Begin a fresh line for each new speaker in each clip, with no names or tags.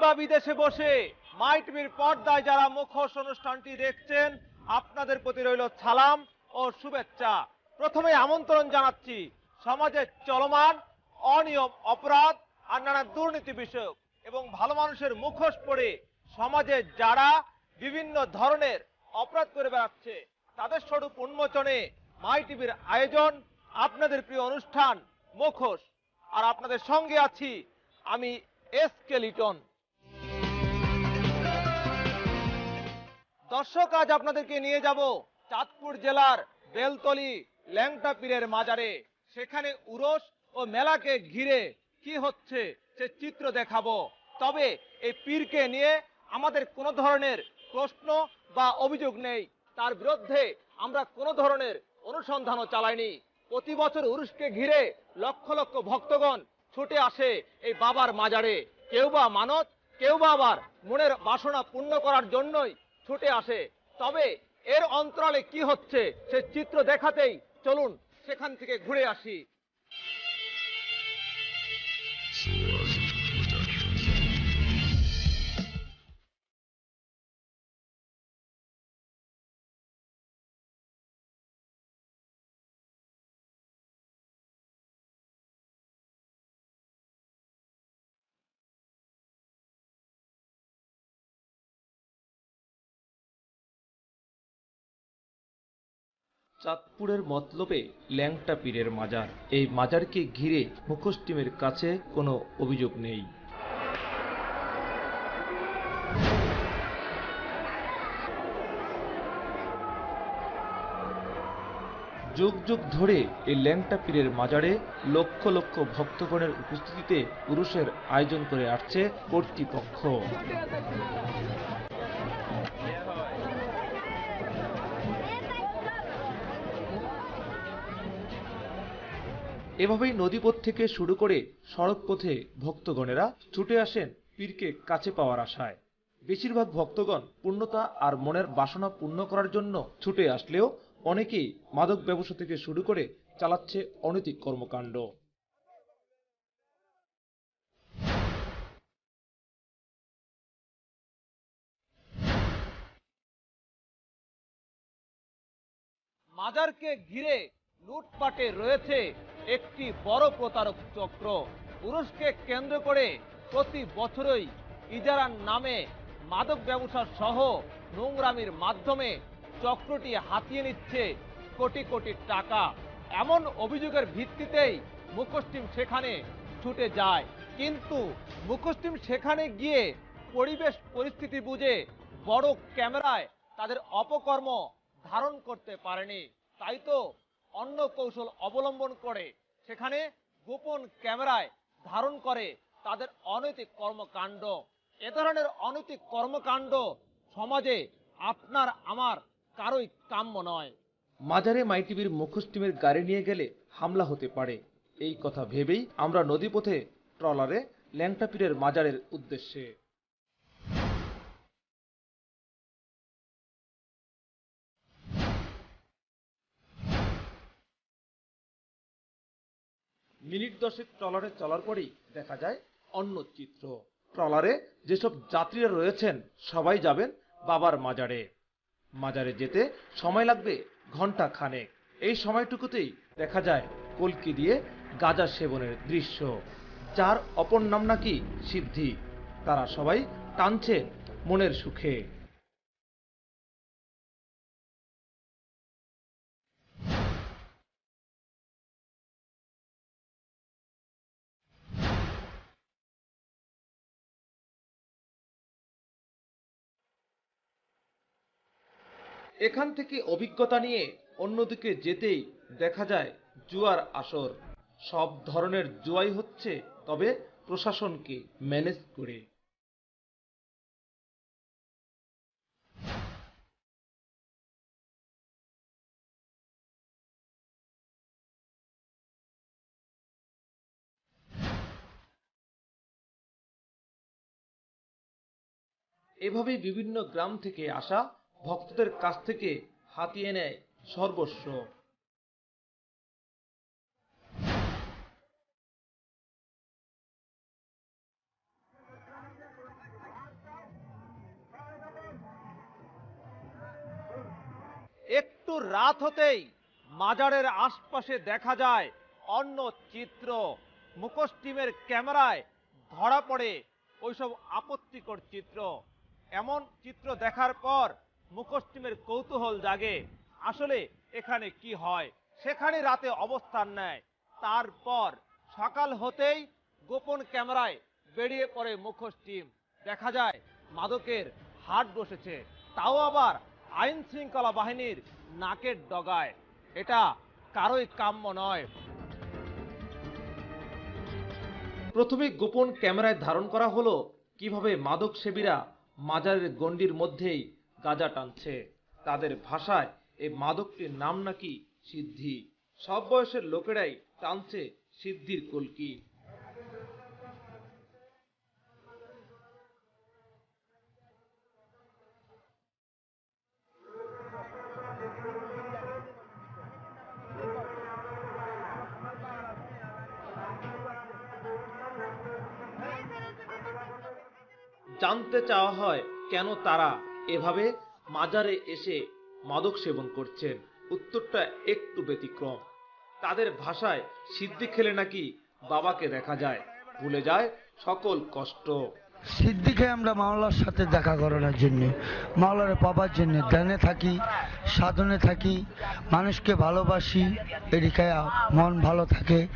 বা বিদেশে বসে মাই টিভির পর্দায় যারা মুখোশ অনুষ্ঠানটি দেখছেন, আপনাদের প্রতি রইল সালাম ও শুভেচ্ছা। প্রথমে আমন্ত্রণ জানাচ্ছি সমাজের চলমান, অনিয়ম, অপরাধ আর নানা দুর্নীতি বিষয়ক এবং ভালো মানুষের মুখোশ পড়ে সমাজে যারা বিভিন্ন ধরনের অপরাধ করে বেড়াচ্ছে, তাদের স্বরূপ উন্মোচনে মাই টিভির আয়োজন, আপনাদের প্রিয় অনুষ্ঠান মুখোশ। আর আপনাদের সঙ্গে আছি আমি এস কে লিটন। দর্শক, আজ আপনাদেরকে নিয়ে যাব চাঁদপুর জেলার বেলতলি ল্যাংটা পীরের মাজারে। সেখানে উরস ও মেলাকে ঘিরে কি হচ্ছে সে চিত্র দেখাবো। তবে এই পীরকে নিয়ে আমাদের কোনো ধরনের প্রশ্ন বা অভিযোগ নেই। তার বিরুদ্ধে আমরা কোনো ধরনের অনুসন্ধানও চালাইনি। প্রতি বছর উরুসকে ঘিরে লক্ষ লক্ষ ভক্তগণ ছুটে আসে এই বাবার মাজারে। কেউ বা মানত, কেউ বা আবার মনের বাসনা পূর্ণ করার জন্যই ছুটে আসে। তবে এর অন্তরালে কি হচ্ছে সে চিত্র দেখাতেই চলুন সেখান থেকে ঘুরে আসি।
চাঁদপুরের মতলবে ল্যাংটা পীরের মাজার। এই মাজারকে ঘিরে মুখোশ টিমের কাছে কোনো অভিযোগ নেই। যুগ যুগ ধরে এই ল্যাংটা পীরের মাজারে লক্ষ লক্ষ ভক্তগণের উপস্থিতিতে পুরুষের আয়োজন করে আসছে কর্তৃপক্ষ। এভাবেই নদীপথ থেকে শুরু করে সড়ক পথে ভক্তগণেরা ছুটে আসেন পীরকে কাছে পাওয়ার আশায়। বেশিরভাগ ভক্তগণ পূর্ণতা আর মনের বাসনা পূর্ণ করার জন্য ছুটে আসলেও অনেকেই মাদক ব্যবসা থেকে শুরু করে চালাচ্ছে অনৈতিক কর্মকাণ্ড।
মাজারকে ঘিরে লুটপাটে রয়েছে একটি বড় প্রতারক চক্র। পুরুষকে কেন্দ্র করে প্রতি বছরই ইজারার নামে মাদক ব্যবসা সহ নোংরামির মাধ্যমে চক্রটি হাতিয়ে নিচ্ছে কোটি কোটি টাকা। এমন অভিযোগের ভিত্তিতেই মুখোশটিম সেখানে ছুটে যায়। কিন্তু মুখোশটিম সেখানে গিয়ে পরিবেশ পরিস্থিতি বুঝে বড় ক্যামেরায় তাদের অপকর্ম ধারণ করতে পারেনি। তাই তো অন্য কৌশল অবলম্বন করে সেখানে গোপন ক্যামেরায় ধারণ করে তাদের অনৈতিক কর্মকাণ্ড। এ ধরনের অনৈতিক কর্মকাণ্ড সমাজে আপনার, আমার কারোই কাম্য নয়।
মাজারে মাইটিভির মুখোশ টিমের গাড়ি নিয়ে গেলে হামলা হতে পারে। এই কথা ভেবেই আমরা নদীপথে ট্রলারে ল্যাংটা পীরের মাজারের উদ্দেশ্যে। মিনিট দশেক ট্রলারে চলার পরেই দেখা যায় অন্য চিত্র। ট্রলারে যেসব যাত্রীরা রয়েছেন, সবাই যাবেন বাবার মাজারে। মাজারে যেতে সময় লাগবে ঘণ্টা খানেক। এই সময়টুকুতেই দেখা যায় কলকি দিয়ে গাঁজা সেবনের দৃশ্য। যার অপর নাম নাকি সিদ্ধি। তারা সবাই টানছে মনের সুখে। এখান থেকে অভিজ্ঞতা নিয়ে অন্যদিকে যেতেই দেখা যায় জুয়ার আসর। সব ধরনের জুয়াই হচ্ছে, তবে প্রশাসনকে ম্যানেজ করে। এভাবেই বিভিন্ন গ্রাম থেকে আসা ভক্তদের কাছ থেকে হাতিয়ে নেয় সর্বস্ব।
একটু রাত হতেই মাজারের আশপাশে দেখা যায় অন্য চিত্র। মুখোশ টিমের ক্যামেরায় ধরা পড়ে ওইসব আপত্তিকর চিত্র। এমন চিত্র দেখার পর মুখোশ টিমের কৌতূহল জাগে, আসলে এখানে কি হয়? সেখানে রাতে অবস্থান নেয়। তারপর সকাল হতেই গোপন ক্যামেরায় বেরিয়ে পড়ে মুখোশ টিম দেখা যায়, মাদকের হাট বসেছে। তাও আবার আইন শৃঙ্খলা বাহিনীর নাকের ডগায়। এটা কারোই কাম্য নয়।
প্রথমে গোপন ক্যামেরায় ধারণ করা হলো কীভাবে মাদক সেবীরা মাজারের গণ্ডির মধ্যেই গাজা টানছে। তাদের ভাষায় এই মাদকটির নাম নাকি সিদ্ধি। সব বয়সের লোকেরাই টানছে সিদ্ধির কলকি। জানতে চাওয়া হয় কেন তারা এভাবে মাজারে এসে মাদক সেবন করছেন। উত্তরটা একটু ব্যতিক্রম। তাদের ভাষায় সিদ্ধি খেলে নাকি বাবাকে দেখা যায়। ভুলে যায় সকল কষ্ট।
সিদ্দিকে আমরা মাওলার সাথে দেখা করানোর জন্য মাওলারে পাবার জন্য ধ্যানে থাকি সাধনে থাকি মানুষকে ভালোবাসি এদিকে মন ভালো থাকে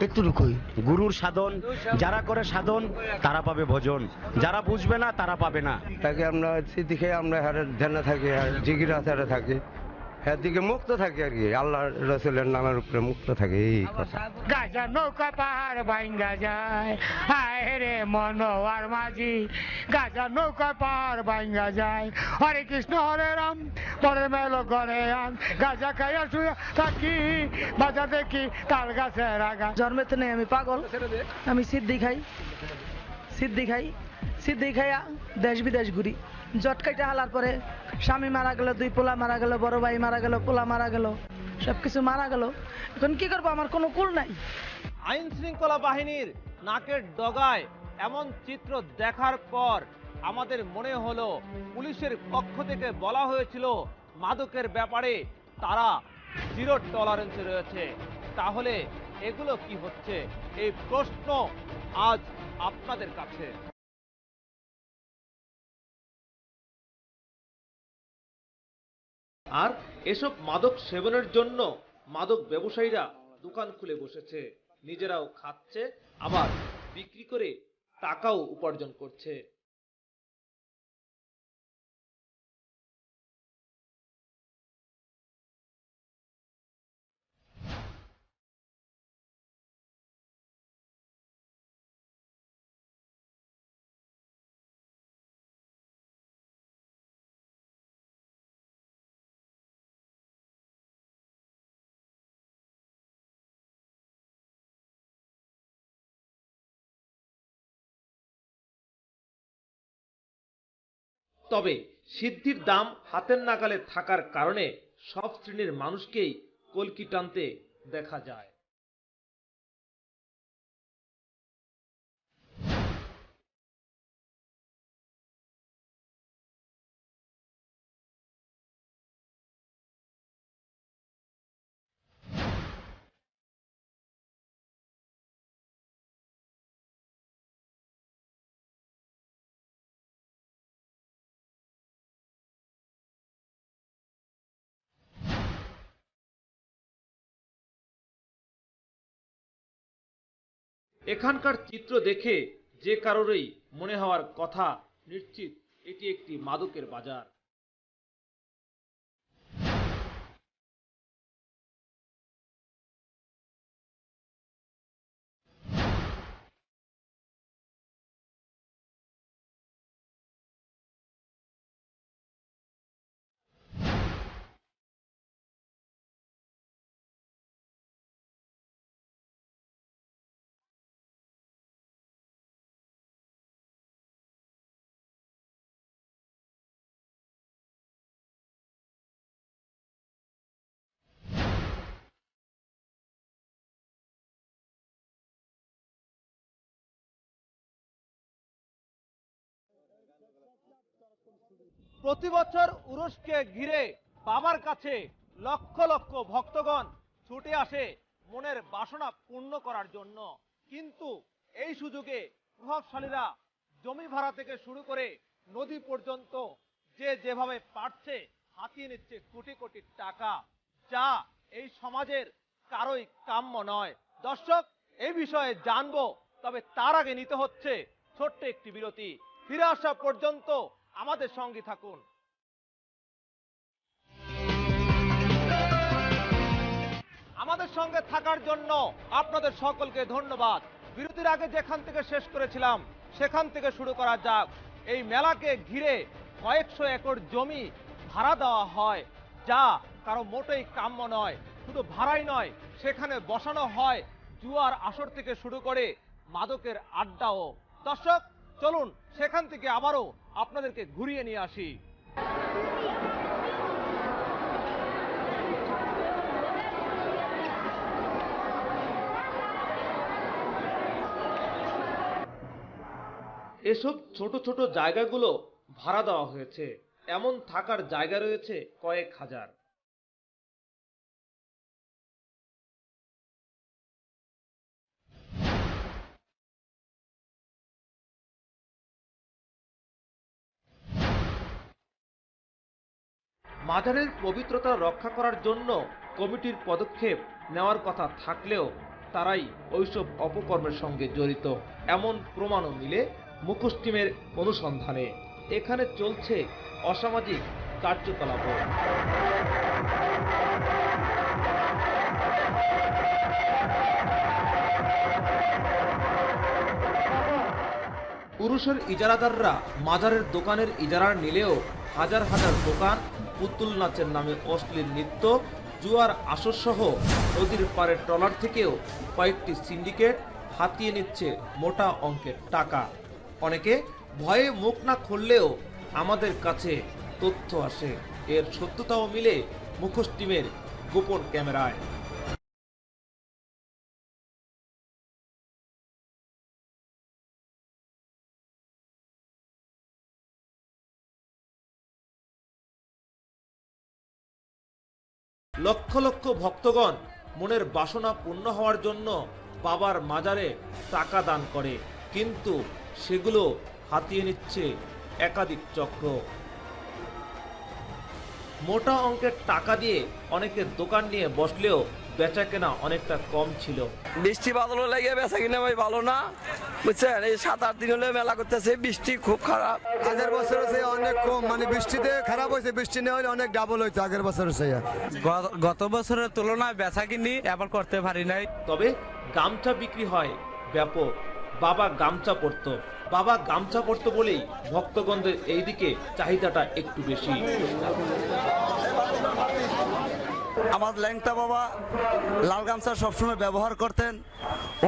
এতটুকুই।
গুরুর সাধন যারা করে সাধন তারা পাবে ভোজন। যারা বুঝবে না তারা পাবে না।
তাকে আমরা সিদ্দিকে আমরা হারে ধ্যানে থাকি আর জিগির থাকি। হ্যাঁ দিকে মুক্ত থাকি আর কি। আল্লাহ রসুলের নামের উপরে মুক্ত থাকে এই কথা।
গাজা নৌকা পাহাড় ভাঙ্গা যায় হায় রে মনোয়ার মাঝি। গাজা নৌকা পাহাড় ভাঙ্গা যায় হরে কৃষ্ণ হরে রাম পরে মেলো ঘরে আন গাজা খাইয়া শুয়ে থাকি বাজা দেখি তাল গাছের আগা
জন্মেতে নেই আমি পাগল। আমি সিদ্ধি খাই সিদ্ধি খাই সিদ্ধি খাইয়া দেশ বিদেশ ঘুরি। জট হালার পরে স্বামী মারা গেল, দুই পোলা মারা গেল, বড় ভাই মারা গেল, পোলা মারা গেল, সবকিছু মারা গেল। এখন কি করব? আমার কোনো কুল নাই।
আইন শৃঙ্খলা বাহিনীর নাকের ডগায় এমন চিত্র দেখার পর আমাদের মনে হলো পুলিশের পক্ষ থেকে বলা হয়েছিল, মাদকের ব্যাপারে তারা জিরো টলারেন্সে রয়েছে। তাহলে এগুলো কি হচ্ছে? এই প্রশ্ন আজ আপনাদের কাছে।
আর এসব মাদক সেবনের জন্য মাদক ব্যবসায়ীরা দোকান খুলে বসেছে। নিজেরাও খাচ্ছে, আবার বিক্রি করে টাকাও উপার্জন করছে। তবে সিদ্ধির দাম হাতের নাগালে থাকার কারণে সব শ্রেণির মানুষকেই কলকি টানতে দেখা যায়। এখানকার চিত্র দেখে যে কারোরই মনে হওয়ার কথা নিশ্চিত এটি একটি মাদকের বাজার।
প্রতি বছর উরুসকে ঘিরে
বাবার কাছে লক্ষ লক্ষ ভক্তগণ ছুটে আসে মনের বাসনা পূর্ণ করার জন্য। কিন্তু এই সুযোগে প্রভাবশালীরা জমি ভাড়া থেকে শুরু করে নদী পর্যন্ত যে যেভাবে পারছে হাতিয়ে নিচ্ছে কোটি কোটি টাকা, যা এই সমাজের কারোই কাম্য নয়। দর্শক, এই বিষয়ে জানব, তবে তার আগে নিতে হচ্ছে ছোট্ট একটি বিরতি। ফিরে আসা পর্যন্ত আমাদের সঙ্গে থাকুন। আমাদের সঙ্গে থাকার জন্য আপনাদের সকলকে ধন্যবাদ। বিরতির আগে যেখান থেকে শেষ করেছিলাম, সেখান থেকে শুরু করা যাক। এই মেলাকে ঘিরে কয়েকশো একর জমি ভাড়া দেওয়া হয়, যা কারও মোটেই কাম্য নয়, শুধু ভাড়াই নয়, সেখানে বসানো হয় জুয়ার আসর থেকে শুরু করে মাদকের আড্ডাও। দর্শক চলুন সেখান থেকে আবারও আপনাদেরকে ঘুরিয়ে নিয়ে আসি।
এসব ছোট ছোট জায়গাগুলো ভাড়া দেওয়া হয়েছে। এমন থাকার জায়গা রয়েছে কয়েক হাজার। মাজারের পবিত্রতা রক্ষা করার জন্য কমিটির পদক্ষেপ নেওয়ার কথা থাকলেও তারাই ওইসব অপকর্মের সঙ্গে জড়িত। এমন প্রমাণও মিলে মুখোশ টিমের অনুসন্ধানে। এখানে চলছে অসামাজিক কার্যকলাপ পুরুষের ইজারাদাররা মাজারের দোকানের ইজারা নিলেও হাজার হাজার দোকান পুতুল নাচের নামে অশ্লীল নৃত্য, জুয়ার আসর সহ নদীর পাড়ের ট্রলার থেকেও কয়েকটি সিন্ডিকেট হাতিয়ে নিচ্ছে মোটা অঙ্কের টাকা। অনেকে ভয়ে মুখ না খুললেও আমাদের কাছে তথ্য আসে। এর সত্যতাও মিলে মুখোশ টিমের গোপন ক্যামেরায়। লক্ষ লক্ষ ভক্তগণ মনের বাসনা পূর্ণ হওয়ার জন্য বাবার মাজারে টাকা দান করে। কিন্তু সেগুলো হাতিয়ে নিচ্ছে একাধিক চক্র। মোটা অঙ্কের টাকা দিয়ে অনেকে দোকান নিয়ে বসলেও বেচা কেনা অনেকটা কম ছিল।
বৃষ্টি বাদল লেগে বেচা কিনা ভাই ভালো না বুঝছেন? এই সাত আট দিন হলে মেলা করতেছে বৃষ্টি খুব খারাপ।
আগের বছর হচ্ছে অনেক কম মানে বৃষ্টিতে খারাপ হয়েছে বৃষ্টি না হলে অনেক ডাবল হইতো আগের বছর হচ্ছে
গত বছরের তুলনায় বেচা কিনি এবার করতে পারি নাই।
তবে গামছা বিক্রি হয় ব্যাপক বাবা গামছা পরতো। বাবা গামছা পরতো বলেই ভক্তগণদের এইদিকে চাহিদাটা একটু বেশি।
আমার ল্যাংটা বাবা লাল গামছা সবসময় ব্যবহার করতেন।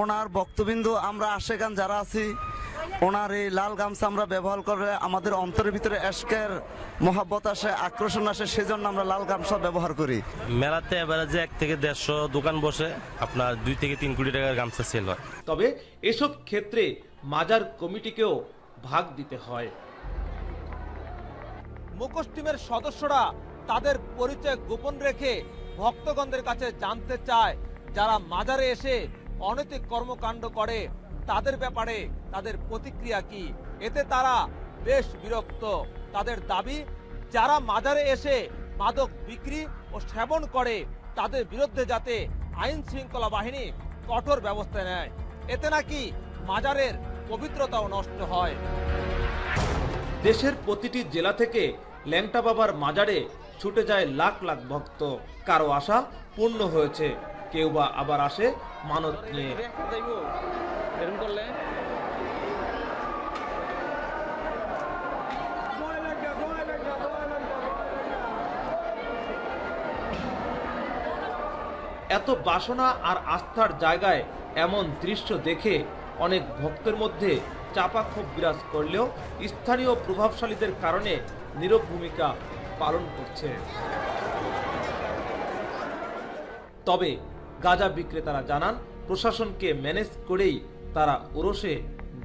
ওনার বক্তবিন্দু আমরা আশেখান যারা আছি ওনার এই লাল গামছা আমরা ব্যবহার করলে আমাদের অন্তরের ভিতরে এশকের মহাব্বত আসে আকর্ষণ আসে সেজন্য আমরা লাল গামছা ব্যবহার করি।
মেলাতে এবারে যে এক থেকে দেড়শো দোকান বসে আপনার দুই থেকে তিন কোটি টাকার গামছা সেল হয়।
তবে এসব ক্ষেত্রে মাজার কমিটিকেও ভাগ দিতে হয়।
মুখোশ টিমের সদস্যরা তাদের পরিচয় গোপন রেখে ভক্তগণদের কাছে জানতে চায়। যারা মাজারে এসে অনৈতিক কর্মকাণ্ড করে, তাদের ব্যাপারে তাদের প্রতিক্রিয়া কি? এতে তারা বেশ বিরক্ত। তাদের দাবি, যারা মাজারে এসে মাদক বিক্রি ও সেবন করে, তাদের বিরুদ্ধে যাতে আইন শৃঙ্খলা বাহিনী কঠোর ব্যবস্থা নেয়। এতে নাকি মাজারের পবিত্রতাও নষ্ট হয়।
দেশের প্রতিটি জেলা থেকে ল্যাংটা বাবার মাজারে ছুটে যায় লাখ লাখ ভক্ত। কারও আশা পূর্ণ হয়েছে, কেউ বা আবার আসে মানত নিয়ে। এত বাসনা আর আস্থার জায়গায় এমন দৃশ্য দেখে অনেক ভক্তের মধ্যে চাপা ক্ষোভ বিরাজ করলেও স্থানীয় প্রভাবশালীদের কারণে নীরব ভূমিকা পালন করছে। তবে গাঁজা বিক্রেতারা জানান, প্রশাসনকে ম্যানেজ করেই তারা ওরসে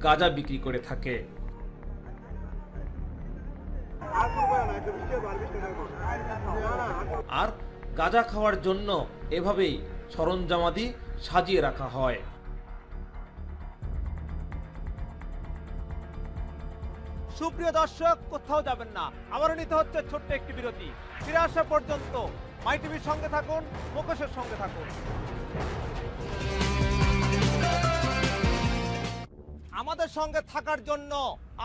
গাঁজা বিক্রি করে থাকে।
আর গাঁজা খাওয়ার জন্য এভাবেই সরঞ্জামাদি সাজিয়ে রাখা হয়।
সুপ্রিয় দর্শক, কোথাও যাবেন না। আবারও নিতে হচ্ছে ছোট্ট একটি বিরতি। ফিরে আসা পর্যন্ত মাই টিভির সঙ্গে থাকুন, মুকেশের সঙ্গে থাকুন। আমাদের সঙ্গে থাকার জন্য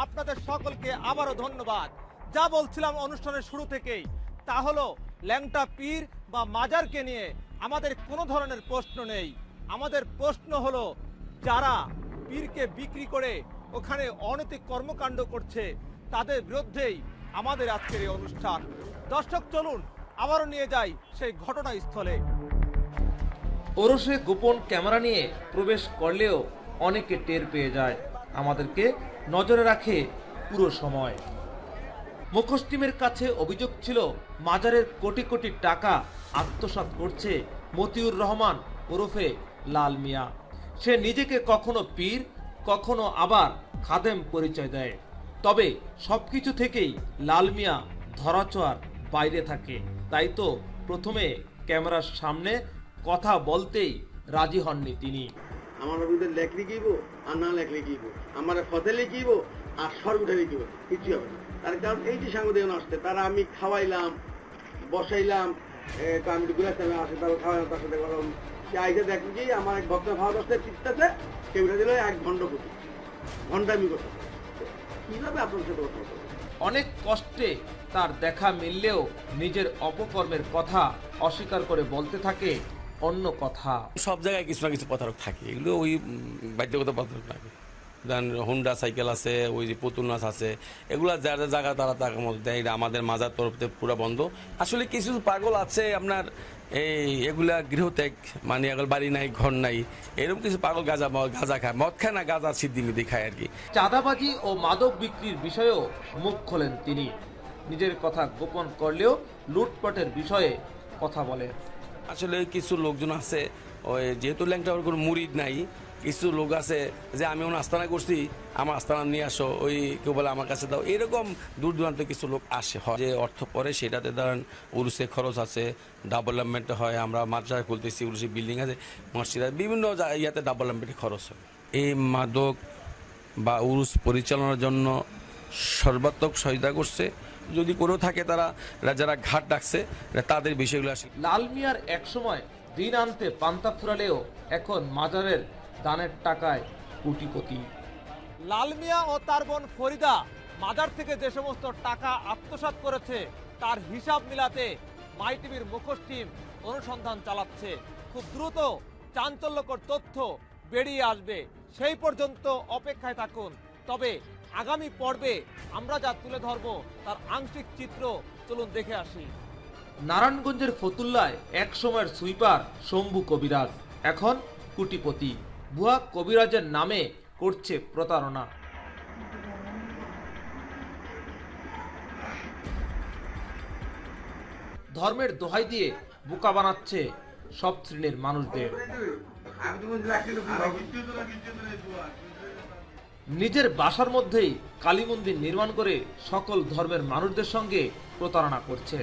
আপনাদের সকলকে আবারও ধন্যবাদ। যা বলছিলাম অনুষ্ঠানের শুরু থেকেই, তা হলো ল্যাংটা পীর বা মাজারকে নিয়ে আমাদের কোনো ধরনের প্রশ্ন নেই। আমাদের প্রশ্ন হলো, যারা পীরকে বিক্রি করে ওখানে অনৈতিক কর্মকাণ্ড করছে, তাদের বিরুদ্ধেই আমাদের আজকের এই অনুষ্ঠান। দর্শক, চলুন, আবারও নিয়ে যাই সেই ঘটনাস্থলে।
ওরসে গোপন ক্যামেরা নিয়ে প্রবেশ করলেও অনেকে টের পেয়ে যায়। আমাদেরকে নজরে রাখে পুরো সময়। মুখোশ টিমের কাছে অভিযোগ ছিল, মাজারের কোটি কোটি টাকা আত্মসাৎ করছে মতিউর রহমান ওরফে লাল মিয়া। সে নিজেকে কখনো পীর কখনো আবার খাদেম পরিচয় দেয়। তবে সবকিছু থেকেই লাল মিয়া ধরাছোঁয়ার বাইরে থাকে। তাই তো প্রথমে ক্যামেরার সামনে কথা বলতেই রাজি হননি তিনি।
আমার বিরুদ্ধে লেখলি কিব আর না লেখলে কিব আমার ফতে লিখিব আর সর উঠে লিখিব কিছু হবে তার কারণ এই যে সাংবাদিক আসতে তারা আমি খাওয়াইলাম, বসাইলাম আসে, তারপর খাওয়াইলাম, তার সাথে আইসে দেখি কি আমার এক ভক্ত ভাব চিত্তাছে সে উঠে দিল এক ঘণ্টা আমি কথা কীভাবে আপনার সাথে কথা বলব?
অনেক কষ্টে তার দেখা মিললেও নিজের অপকর্মের কথা অস্বীকার করে বলতে থাকে অন্য কথা।
সব জায়গায় কিছু না কিছু প্রতারক থাকে। এগুলো ওই বাধ্যগত প্রতারক থাকে দেন হুন্ডা সাইকেল আছে ওই যে পুতুল নাচ আছে এগুলো যার যার জায়গা তারা তার মধ্যে দেয়। এটা আমাদের মাজার তরফ থেকে পুরো বন্ধ। আসলে কিছু পাগল আছে আপনার এই এগুলা গৃহত্যাগ মানে এগুলো বাড়ি নাই ঘর নাই এরকম কিছু পাগল গাঁজা গাঁজা খায় মদ খায় না গাঁজা সিদ্ধি মিদি খায় আর কি।
চাঁদাবাজি ও মাদক বিক্রির বিষয়েও মুখ খোলেন তিনি। নিজের কথা গোপন করলেও লুটপাটের বিষয়ে কথা বলে।
আসলে কিছু লোকজন আছে ওই যেহেতু ল্যাংটার কোনো মুরিদ নাই কিছু লোক আছে যে আমি ওন আস্তানা করছি, আমার আস্তানা নিয়ে আসো, ওই কেউ বলে আমার কাছে দাও। এরকম দূর দূরান্তে কিছু লোক আসে। হয় যে অর্থ পরে, সেটাতে ধরেন উরুসে খরচ আছে ডেভেলপমেন্ট হয়, আমরা মাদ্রাসা খুলতেছি, উরুসে বিল্ডিং আছে, মসজিদ আছে, বিভিন্ন ইয়াতে ডেভেলপমেন্টে খরচ হয়। এই মাদক বা উরুস পরিচালনার জন্য সর্বাত্মক সহায়তা করছে। যদি কোনো থাকে তারা যারা ঘাট ডাকছে তাদের বিষয়গুলো আসে।
লাল মিয়ার একসময় দিন আনতে পান্তা ফুরালেও এখন মাজারের দানের টাকায় কোটিপতি।
লাল মিয়া ও তার বোন ফরিদা মাজার থেকে যে সমস্ত টাকা আত্মসাৎ করেছে তার হিসাব মিলাতে মাই টিভির মুখোশ টিম অনুসন্ধান চালাচ্ছে। খুব দ্রুত চাঞ্চল্যকর তথ্য বেরিয়ে আসবে। সেই পর্যন্ত অপেক্ষায় থাকুন। তবে আগামী পর্বে আমরা যা তুলে ধরব তার আংশিক চিত্র চলুন দেখে আসি।
নারায়ণগঞ্জের ফতুল্লায় এক সময়ের সুইপার শম্ভু কবিরাজ এখন কুটিপতি। ভুয়া কবিরাজের নামে করছে প্রতারণা। ধর্মের দোহাই দিয়ে বোকা বানাচ্ছে সব শ্রেণির মানুষদের। নিজের বাসার মধ্যেই কালী মন্দির নির্মাণ করে সকল ধর্মের মানুষদের সঙ্গে প্রতারণা করছে।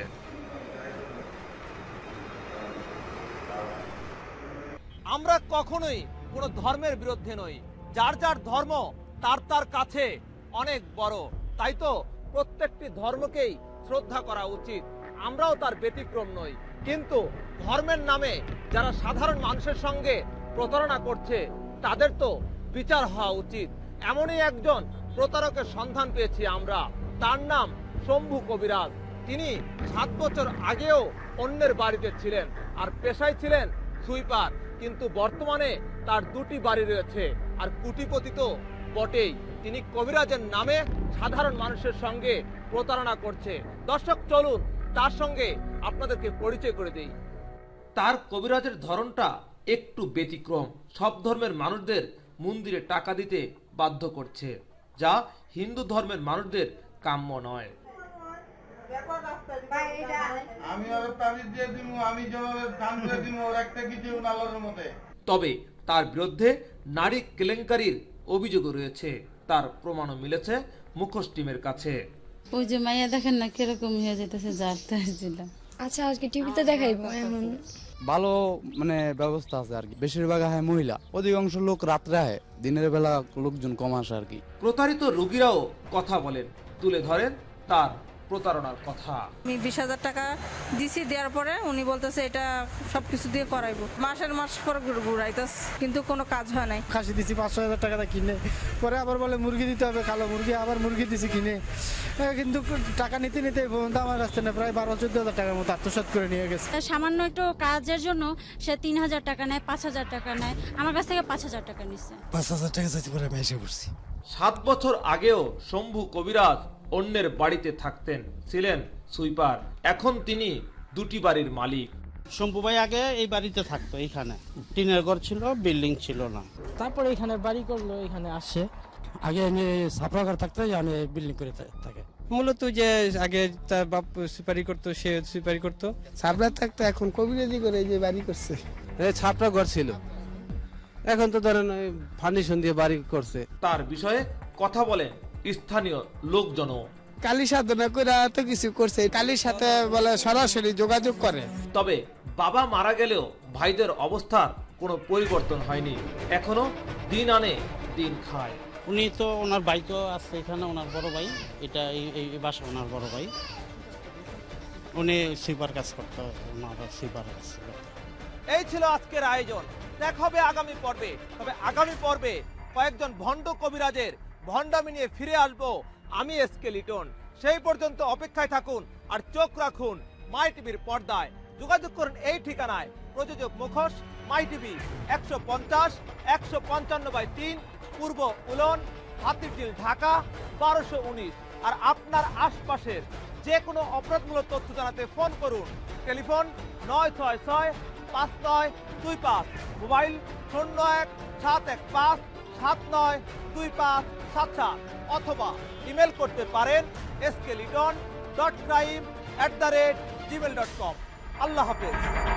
আমরা কখনোই কোনো ধর্মের বিরুদ্ধে নই। যার যার ধর্ম, তার তার কাছে অনেক বড়। তাই তো প্রত্যেকটি ধর্মকেই শ্রদ্ধা করা উচিত। আমরাও তার ব্যতিক্রম নই। কিন্তু ধর্মের নামে যারা সাধারণ মানুষের সঙ্গে প্রতারণা করছে, তাদের তো বিচার হওয়া উচিত। এমনই একজন প্রতারকের সন্ধান পেয়েছি আমরা। তার নাম শম্ভু কবিরাজ। তিনি সাত বছর আগেও অন্যের বাড়িতে ছিলেন আর পেশায় ছিলেন সুইপার। কিন্তু বর্তমানে তার দুটি বাড়ি রয়েছে। আর কুটিপতি তো বটেই। তিনি কবিরাজের নামে সাধারণ মানুষের সঙ্গে প্রতারণা করছে। দর্শক, চলুন তার সঙ্গে আপনাদেরকে পরিচয় করে দেই।
তার কবিরাজের ধরনটা একটু ব্যতিক্রম। সব ধর্মের মানুষদের মন্দিরে টাকা দিতে বাধ্য করছে। যা হিন্দু ধর্মের মানুষদের কাম্য নয়।
আমি ওর তাবিজ দিয়ে দিব আমি যেভাবে দান করে দিব ওর একটা কিছু আল্লাহর মতে
তবে তার বিরুদ্ধে নারী কেলেঙ্কারির অভিযোগও রয়েছে। তার প্রমাণও মিলেছে মুখোশ টিমের কাছে।
ওই যে মাইয়া দেখেন না কীরকম হয়ে যেতেছে জারতে আসছিলাম আচ্ছা আজকে টিভিতে দেখাইবো এমন।
ভালো মানে ব্যবস্থা আছে আর কি। বেশিরভাগ হয় মহিলা অধিকাংশ লোক রাত্রে হয় দিনের বেলা লোকজন কম আসে আর কি।
প্রতারিত রোগীরাও কথা বলেন তুলে ধরেন তার প্রতারণার কথা।
আমি বিশ হাজার টাকা দিছি দেওয়ার পরে উনি বলতেছে এটা সব কিছু দিয়ে করাইবো। মাসের মাস পর ঘুরাইতেস কিন্তু কোনো কাজ হয় নাই।
খাসি দিছি পাঁচশো হাজার টাকা কিনে। পরে আবার বলে মুরগি দিতে হবে কালো মুরগি। আবার মুরগি দিছি কিনে। কিন্তু টাকা নিতে নিতে পর্যন্ত আমার কাছ না প্রায় বারো চোদ্দ হাজার টাকার মতো আত্মসাৎ করে নিয়ে গেছে।
সামান্য একটু কাজের জন্য সে তিন হাজার টাকা নেয় পাঁচ হাজার টাকা নেয়। আমার কাছ থেকে পাঁচ হাজার টাকা নিচ্ছে
পাঁচ হাজার টাকা চাইতে পরে আমি এসে পড়ছি।
সাত বছর আগেও শম্ভু কবিরাজ অন্যের বাড়িতে থাকতেন ছিলেন সুইপার। এখন তিনি দুটি বাড়ির মালিক।
শম্পু ভাই আগে এই বাড়িতে থাকতো এইখানে। টিনের ঘর ছিল বিল্ডিং ছিল না।
তারপরে এখানে বাড়ি করল এখানে আসে। আগে আমি সাফরাগার থাকতে আমি বিল্ডিং করে থাকে।
মূলত যে আগে তার বাপ সুপারি করতো সে সুপারি করতো।
সাবলার থাকতো এখন কবিরাজি করে যে বাড়ি করছে।
ছাপড়া ঘর ছিল। এখন তো ধরেন ফাউন্ডেশন দিয়ে বাড়ি করছে।
তার বিষয়ে কথা বলেন। স্থানীয় লোকজনও।
কালী সাধনা করে এত কিছু করছে কালীর সাথে বলে সরাসরি যোগাযোগ করে।
তবে বাবা মারা গেলেও ভাইদের অবস্থার কোনো পরিবর্তন হয়নি। এখনও দিন আনে দিন খায়।
উনি তো ওনার ভাই তো আছে এখানে ওনার বড় ভাই। এটা এই বাসা ওনার বড় ভাই। উনি সুইপার কাজ করতো ওনার সুইপার কাজ
এই ছিল আজকের আয়োজন। দেখা হবে আগামী পর্বে। তবে আগামী পর্বে কয়েকজন ভণ্ড কবিরাজের ভণ্ডামি নিয়ে ফিরে আসব। আমি এসকে লিটন। সেই পর্যন্ত অপেক্ষায় থাকুন আর চোখ রাখুন মাই টিভির পর্দায়। যোগাযোগ করুন এই ঠিকানায়। প্রযোজক মুখোশ, মাই টিভি, একশো পঞ্চাশ, একশো পঞ্চান্ন বাই তিন, পূর্ব উলন, হাতিরঝিল, ঢাকা, বারোশো উনিশ। আর আপনার আশপাশের যে কোনো অপরাধমূলক তথ্য জানাতে ফোন করুন। টেলিফোন নয় ছয় ছয় পাঁচ নয় দুই পাঁচ। মোবাইল শূন্য এক সাত এক পাঁচ। সাত নয় দুই পাঁচ সাত সাত অথবা ইমেল করতে পারেন SK Liton dot crime at the rate gmail dot com আল্লাহ হাফেজ।